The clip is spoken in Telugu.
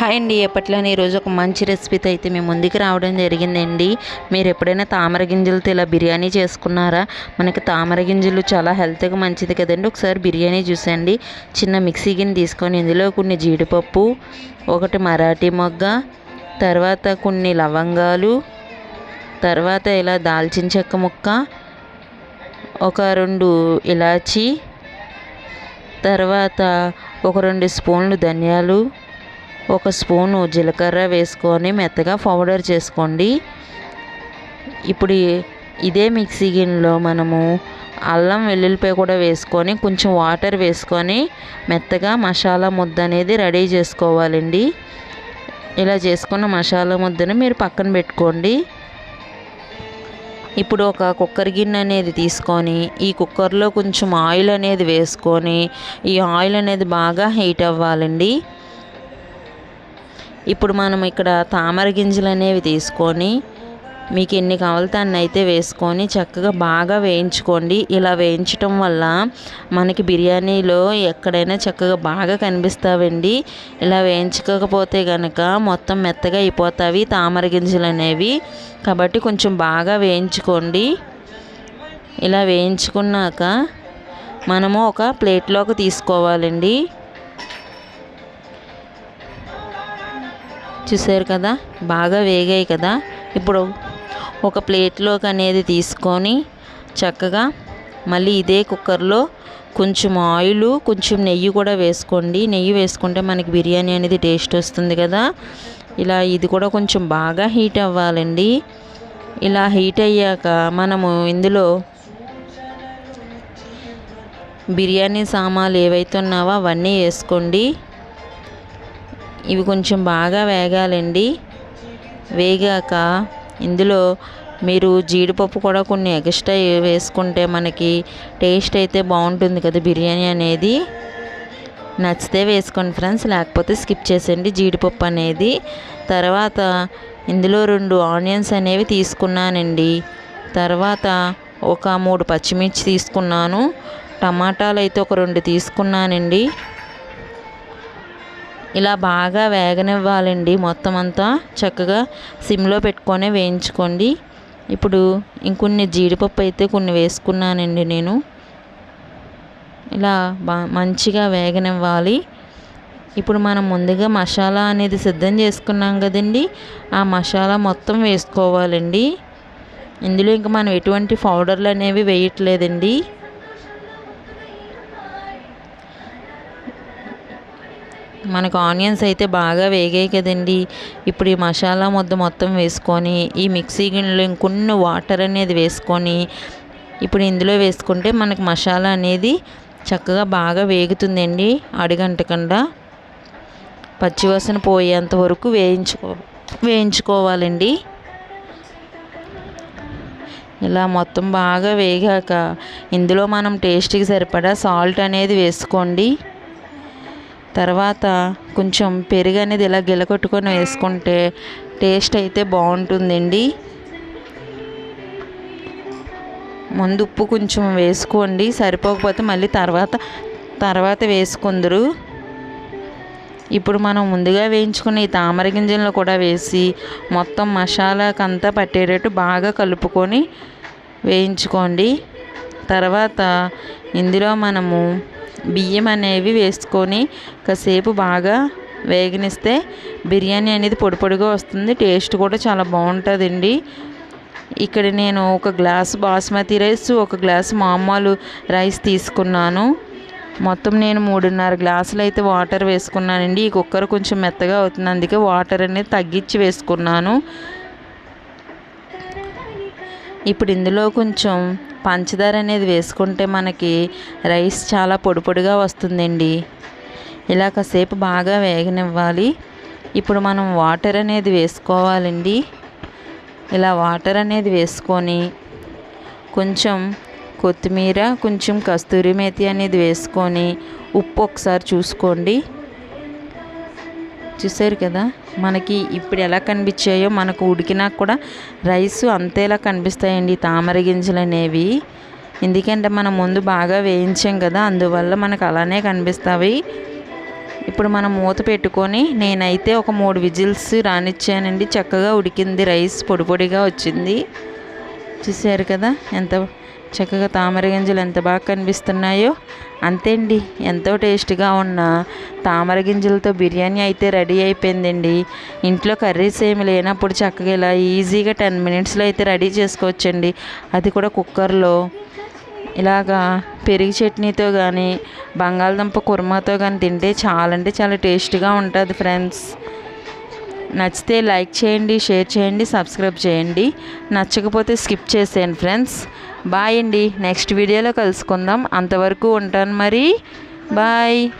హాయ్ అండి. ఎప్పట్లోనే ఈరోజు ఒక మంచి రెసిపీతో అయితే మేము ముందుకు రావడం జరిగిందండి. మీరు ఎప్పుడైనా తామర గింజలతో ఇలా బిర్యానీ చేసుకున్నారా? మనకి తామర గింజలు చాలా హెల్త్కి మంచిది కదండి. ఒకసారి బిర్యానీ చూసండి. చిన్న మిక్సీ గిన్నె తీసుకొని ఇందులో కొన్ని జీడిపప్పు ఒకటి మరాఠీ మొగ్గ తర్వాత కొన్ని లవంగాలు తర్వాత ఇలా దాల్చిన చెక్క ముక్క ఒక రెండు ఇలాచి తర్వాత ఒక రెండు స్పూన్లు ధనియాలు ఒక స్పూను జీలకర్ర వేసుకొని మెత్తగా పౌడర్ చేసుకోండి. ఇప్పుడు ఇదే మిక్సీ గిన్నెలో మనము అల్లం వెల్లుల్లిపాయ కూడా వేసుకొని కొంచెం వాటర్ వేసుకొని మెత్తగా మసాలా ముద్ద అనేది రెడీ చేసుకోవాలండి. ఇలా చేసుకున్న మసాలా ముద్దను మీరు పక్కన పెట్టుకోండి. ఇప్పుడు ఒక కుక్కర్ గిన్నె అనేది తీసుకొని ఈ కుక్కర్లో కొంచెం ఆయిల్ అనేది వేసుకొని ఈ ఆయిల్ అనేది బాగా హీట్ అవ్వాలండి. ఇప్పుడు మనం ఇక్కడ తామర గింజలు అనేవి తీసుకొని మీకు ఎన్ని కావాలితే అన్ని అయితే వేసుకొని చక్కగా బాగా వేయించుకోండి. ఇలా వేయించటం వల్ల మనకి బిర్యానీలో ఎక్కడైనా చక్కగా బాగా కనిపిస్తావండి. ఇలా వేయించకపోతే కనుక మొత్తం మెత్తగా అయిపోతాయి తామర గింజలు అనేవి కాబట్టి కొంచెం బాగా వేయించుకోండి. ఇలా వేయించుకున్నాక మనము ఒక ప్లేట్లోకి తీసుకోవాలండి. చూసారు కదా? బాగా వేగాయి కదా? ఇప్పుడు ఒక ప్లేట్లోకి అనేది తీసుకొని చక్కగా మళ్ళీ ఇదే కుక్కర్లో కొంచెం ఆయిల్ కొంచెం నెయ్యి కూడా వేసుకోండి. నెయ్యి వేసుకుంటే మనకి బిర్యానీ అనేది టేస్ట్ వస్తుంది కదా? ఇలా ఇది కూడా కొంచెం బాగా హీట్ అవ్వాలండి. ఇలా హీట్ అయ్యాక మనము ఇందులో బిర్యానీ సామాన్లు ఏవైతే ఉన్నావో అవన్నీ వేసుకోండి. ఇవి కొంచెం బాగా వేగాలండి. వేగాక ఇందులో మీరు జీడిపప్పు కూడా కొన్ని ఎక్స్ట్రా వేసుకుంటే మనకి టేస్ట్ అయితే బాగుంటుంది కదా బిర్యానీ అనేది. నచ్చితే వేసుకోండి ఫ్రెండ్స్ లేకపోతే స్కిప్ చేసేయండి జీడిపప్పు అనేది. తర్వాత ఇందులో రెండు ఆనియన్స్ అనేవి తీసుకున్నానండి. తర్వాత ఒక మూడు పచ్చిమిర్చి తీసుకున్నాను. టమాటాలు అయితే ఒక రెండు తీసుకున్నానండి. ఇలా బాగా వేగనివ్వాలండి. మొత్తం అంతా చక్కగా సిమ్లో పెట్టుకొని వేయించుకోండి. ఇప్పుడు ఇంకొన్ని జీడిపప్పు అయితే కొన్ని వేసుకున్నానండి నేను. ఇలా బా మంచిగా వేగనివ్వాలి. ఇప్పుడు మనం ముందుగా మసాలా అనేది సిద్ధం చేసుకున్నాం కదండి. ఆ మసాలా మొత్తం వేసుకోవాలండి. ఇందులో ఇంకా మనం ఎటువంటి పౌడర్లు అనేవి వేయట్లేదండి. మనకు ఆనియన్స్ అయితే బాగా వేగాయి కదండి. ఇప్పుడు ఈ మసాలా ముద్ద మొత్తం వేసుకొని ఈ మిక్సీ గిన్నెలో ఇంకొన్ని వాటర్ అనేది వేసుకొని ఇప్పుడు ఇందులో వేసుకుంటే మనకు మసాలా అనేది చక్కగా బాగా వేగుతుందండి అడిగంటకుండా. పచ్చివాసన పోయేంత వరకు వేయించుకో వేయించుకోవాలండి. ఇలా మొత్తం బాగా వేగాక ఇందులో మనం టేస్ట్కి సరిపడా సాల్ట్ అనేది వేసుకోండి. తర్వాత కొంచెం పెరుగు అనేది ఇలా గిలకొట్టుకొని వేసుకుంటే టేస్ట్ అయితే బాగుంటుందండి. ముందు ఉప్పు కొంచెం వేసుకోండి సరిపోకపోతే మళ్ళీ తర్వాత తర్వాత వేసుకుందరు. ఇప్పుడు మనం ముందుగా వేయించుకున్న ఈ తామర గింజలను కూడా వేసి మొత్తం మసాలాకంతా పట్టేటట్టు బాగా కలుపుకొని వేయించుకోండి. తర్వాత ఇందులో మనము బియ్యం అనేవి వేసుకొని కాసేపు బాగా వేగనిస్తే బిర్యానీ అనేది పొడి పొడిగా వస్తుంది. టేస్ట్ కూడా చాలా బాగుంటుందండి. ఇక్కడ నేను ఒక గ్లాస్ బాస్మతి రైస్ ఒక గ్లాస్ మామూలు రైస్ తీసుకున్నాను. మొత్తం నేను మూడున్నర గ్లాసులు అయితే వాటర్ వేసుకున్నానండి. ఈ కుక్కర్ కొంచెం మెత్తగా అవుతుంది. అందుకే వాటర్ అనేది తగ్గించి వేసుకున్నాను. ఇప్పుడు ఇందులో కొంచెం పంచదార అనేది వేసుకుంటే మనకి రైస్ చాలా పొడి పొడిగా వస్తుందండి. ఇలా కాసేపు బాగా వేగనివ్వాలి. ఇప్పుడు మనం వాటర్ అనేది వేసుకోవాలండి. ఇలా వాటర్ అనేది వేసుకొని కొంచెం కొత్తిమీర కొంచెం కస్తూరి మేతి అనేది వేసుకొని ఉప్పు ఒకసారి చూసుకోండి. చూసారు కదా? మనకి ఇప్పుడు ఎలా కనిపించాయో మనకు ఉడికినా కూడా రైస్ అంతేలా కనిపిస్తాయండి తామర గింజలు అనేవి. ఎందుకంటే మనం ముందు బాగా వేయించాం కదా అందువల్ల మనకు అలానే కనిపిస్తాయి. ఇప్పుడు మనం మూత పెట్టుకొని నేనైతే ఒక మూడు విజిల్స్ రానిచ్చానండి. చక్కగా ఉడికింది రైస్ పొడి పొడిగా వచ్చింది. చూసారు కదా ఎంత చక్కగా తామర గింజలు ఎంత బాగా కనిపిస్తున్నాయో అంతే అండి ఎంతో టేస్ట్గా ఉన్న తామర గింజలతో బిర్యానీ అయితే రెడీ అయిపోయిందండి. ఇంట్లో కర్రీస్ ఏమి లేనప్పుడు చక్కగా ఇలా ఈజీగా టెన్ మినిట్స్లో అయితే రెడీ చేసుకోవచ్చండి. అది కూడా కుక్కర్లో. ఇలాగా పెరుగు చట్నీతో కానీ బంగాళదుంప కుర్మాతో కానీ తింటే చాలా అంటే చాలా టేస్ట్గా ఉంటుంది ఫ్రెండ్స్. నచ్చితే లైక్ చేయండి షేర్ చేయండి సబ్స్క్రైబ్ చేయండి. నచ్చకపోతే స్కిప్ చేసేయండి ఫ్రెండ్స్. బాయ్ అండి. నెక్స్ట్ వీడియోలో కలుసుకుందాం. అంతవరకు ఉంటాను మరి. బాయ్.